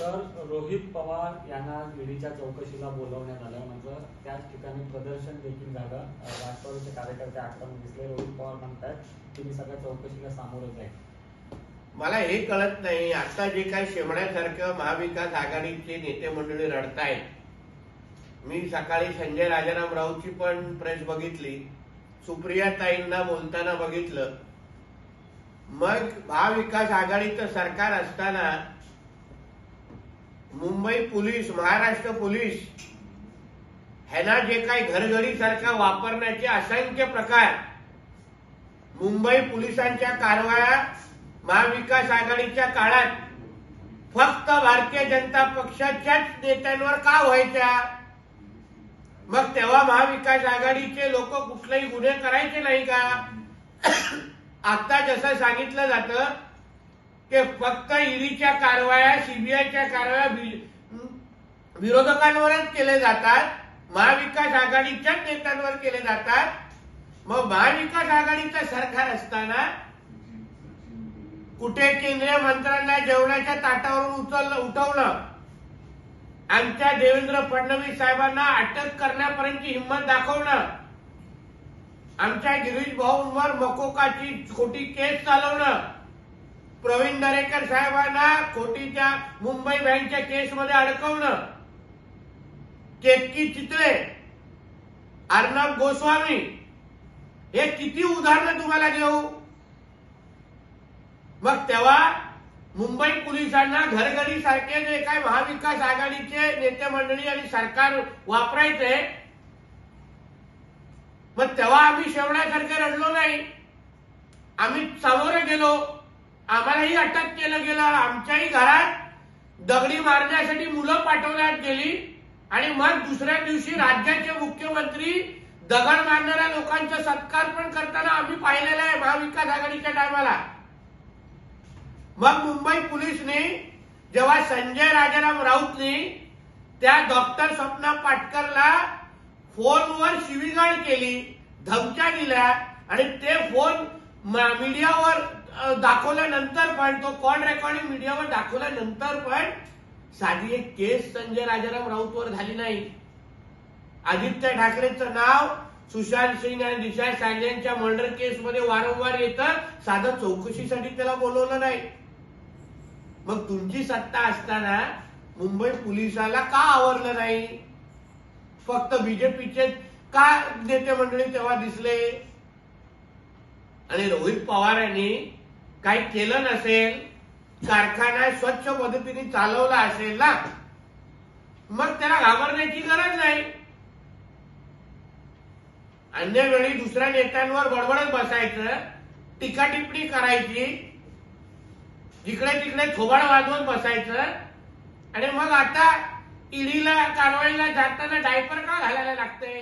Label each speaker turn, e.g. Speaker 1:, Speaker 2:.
Speaker 1: तर रोहित पवार यांना ईडीच्या चौकशीला बोलवण्यात आलं. म्हणजे त्याच ठिकाणी प्रदर्शन देखील झालं. राष्ट्रवादीचे कार्यकर्ते आक्रमक दिसले. रोहित पवार म्हणतात की मी सगळ्या चौकशीला सामोरं जाईल
Speaker 2: मला हे कळत नाही. आता जे काही शेमण्यासारखं महाविकास आघाडीचे नेते मंडळी रडतायत. मी सकाळी संजय राजाराम राऊची पण प्रेस बघितली. सुप्रिया ताईंना बोलताना बघितलं. मग महाविकास आघाडीचं सरकार असताना मुंबई पोलीस महाराष्ट्र पोलीस ह्यांना जे काही घरघडी सारख्या वापरण्याचे असंख्य प्रकार मुंबई पोलिसांच्या कारवाया महाविकास आघाडीच्या काळात फक्त भारतीय जनता पक्षाच्याच नेत्यांवर का व्हायच्या? मग तेव्हा महाविकास आघाडीचे लोक कुठलेही गुन्हे करायचे नाही का? आता जसं सांगितलं जातं ते फक्त ईडीच्या कारवाया सीबीआयच्या कारवाया विरोधकांवरच केले जातात महाविकास आघाडीच्याच नेत्यांवर केले जातात. मग महाविकास आघाडीचं सरकार असताना कुठे केंद्रीय मंत्र्यांना जेवणाच्या ताटावरून उचललं उठवलं आमच्या देवेंद्र फडणवीस साहेबांना अटक करण्यापर्यंतची हिंमत दाखवणं आमच्या गिरीश भाऊंवर मकोकाची खोटी केस चालवणं प्रवीण दरेकर साहेबांना खोटीच्या मुंबई बँकच्या केसमध्ये अडकवणं. केतकी चितळे अर्णब गोस्वामी हे किती उदाहरणं तुम्हाला देऊ? मग तेव्हा मुंबई पोलिसांना घरघरी सारखे जे काय महाविकास आघाडीचे नेते मंडळी आणि सरकार वापरायचे मग तेव्हा आम्ही शेवण्यासारखे रडलो नाही. आम्ही सामोरे गेलो. आम्हालाही अटक केलं गेलं. आमच्याही घरात दगडी मारण्यासाठी मुलं पाठवण्यात गेली. आणि मग दुसऱ्या दिवशी राज्याचे मुख्यमंत्री दगड मारणाऱ्या लोकांचा सत्कार पण करताना आम्ही पाहिलेला आहे महाविकास आघाडीच्या टायमाला. मग मुंबई पोलिसने जेव्हा संजय राजाराम राऊतने त्या डॉक्टर स्वप्ना पाटकरला फोनवर शिवीगाळ केली धमक्या दिल्या आणि ते फोन मीडियावर दाखवल्यानंतर पण तो कॉल रेकॉर्डिंग मीडियावर दाखवल्यानंतर पण साधी एक केस संजय राजाराम राऊतवर झाली नाही. आदित्य ठाकरेंचं नाव सुशांत सिंग आणि दिशा सांगेंच्या मर्डर केसमध्ये वारंवार येतं. साधं चौकशीसाठी त्याला बोलवलं नाही. मग तुमची सत्ता असताना मुंबई पोलिसाला का आवरलं नाही? फक्त बीजेपीचे का नेते मंडळी तेव्हा दिसले? आणि रोहित पवार यांनी काही केलं नसेल कारखाना स्वच्छ पद्धतीने चालवला असेल ना मग त्याला घाबरण्याची गरज नाही. अन्य वेळी दुसऱ्या नेत्यांवर बडबडत बसायचं टीका टिप्पणी करायची जिकडे तिकडे थोबाड वाजवत बसायचं आणि मग आता ईडीला कारवाईला जाताना डायपर का घालायला लागते?